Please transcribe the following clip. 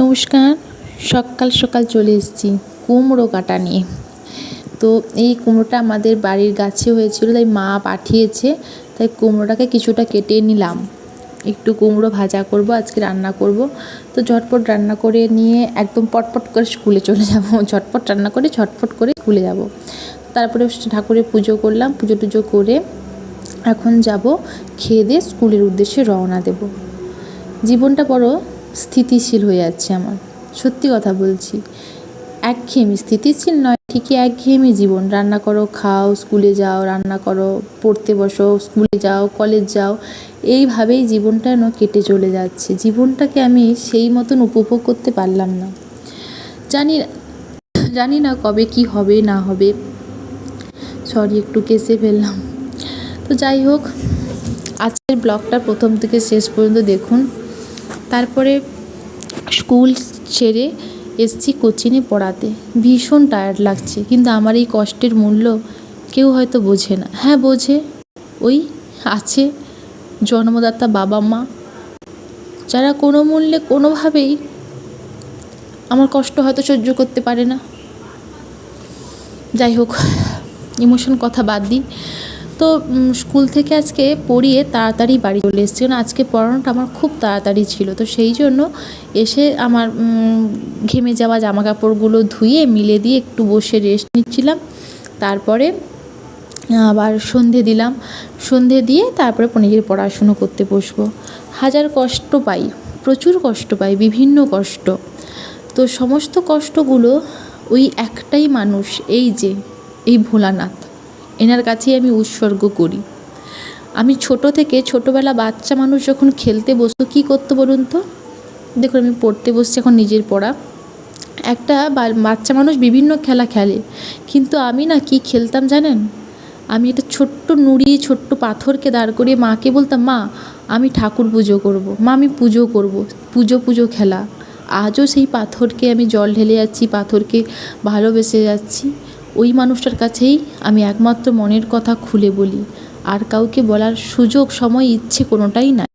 নমস্কার। সকাল সকাল চলে এসেছি কুমড়ো কাটা নিয়ে। তো এই কুমড়োটা আমাদের বাড়ির গাছে হয়েছিল, তাই মা পাঠিয়েছে, তাই কুমড়োটাকে কিছুটা কেটে নিলাম। একটু কুমড়ো ভাজা করব, আজকে রান্না করব। তো ঝটপট রান্না করে নিয়ে একদম পটপট করে স্কুলে চলে যাব। ঝটপট রান্না করে, ঝটপট করে স্কুলে যাব। তারপরে ঠাকুরের পুজো করলাম, পুজো টুজো করে এখন যাব, খেয়ে দিয়ে স্কুলের উদ্দেশ্যে রওনা দেব। জীবনটা বড় স্থিতিশীল হয়ে যাচ্ছে আমার। সত্যি কথা বলছি। একঘেয়েমি স্থিতিশীল নয়, ঠিকই একঘেয়েমি জীবন। রান্না করো, খাও, স্কুলে যাও, রান্না করো, পড়তে বসো, স্কুলে যাও, কলেজ যাও, এইভাবেই জীবনটা যেন কেটে চলে যাচ্ছে। জীবনটাকে আমি সেই মতন উপভোগ করতে পারলাম না। জানি জানি না কবে কি হবে, না হবে। সরি, একটু কেসে ফেললাম। তো যাই হোক, আজকের ব্লগটা প্রথম থেকে শেষ পর্যন্ত দেখুন। তারপরে স্কুল ছেড়ে এসছি কোচিংয়ে পড়াতে। ভীষণ টায়ার্ড লাগছে, কিন্তু আমার এই কষ্টের মূল্য কেউ হয়তো বোঝে না। হ্যাঁ বোঝে। ওই আছে জন্মদাতা বাবা, মা। যারা কোনো মূল্যে কোনোভাবেই আমার কষ্ট হয়তো সহ্য করতে পারে না। যাই হোক, ইমোশন কথা বাদ দিই। তো স্কুল থেকে আজকে পড়িয়ে তাড়াতাড়ি বাড়ি চলে এসেছি। কারণ আজকে পড়ানোটা আমার খুব তাড়াতাড়ি ছিল। তো সেই জন্য এসে আমার ঘেমে যাওয়া জামা কাপড়গুলো ধুয়ে মিলে দিয়ে একটু বসে রেস্ট নিচ্ছিলাম। তারপরে, আবার সন্ধে দিলাম। সন্ধে দিয়ে তারপরে নিজের পড়াশুনো করতে বসবো। হাজার কষ্ট পাই, প্রচুর কষ্ট পাই, বিভিন্ন কষ্ট। তো সমস্ত কষ্টগুলো ওই একটাই মানুষ, এই যে, এই ভোলানাথ। এনার কাছেই আমি উৎসর্গ করি। আমি ছোট থেকে ছোটোবেলা বাচ্চা মানুষ যখন খেলতে বসতো, কী করতো বলুন তো? দেখুন, আমি পড়তে বসছি এখন নিজের পড়া। একটা বাচ্চা মানুষ বিভিন্ন খেলা খেলে, কিন্তু আমি না কি খেলতাম জানেন? আমি একটা ছোট্ট নুড়ি, ছোট্ট পাথরকে দাঁড় করিয়ে মাকে বলতাম, মা, আমি ঠাকুর পুজো করব। মা, আমি পুজো করব। পুজো পুজো খেলা। আজও সেই পাথরকে আমি জল ঢেলে যাচ্ছি, পাথরকে ভালোবেসে যাচ্ছি। ওই মানুষটার কাছেই আমি একমাত্র মনের কথা খুলে বলি। আর কাউকে বলার সুযোগ, সময়, ইচ্ছে কোনোটাই নাই।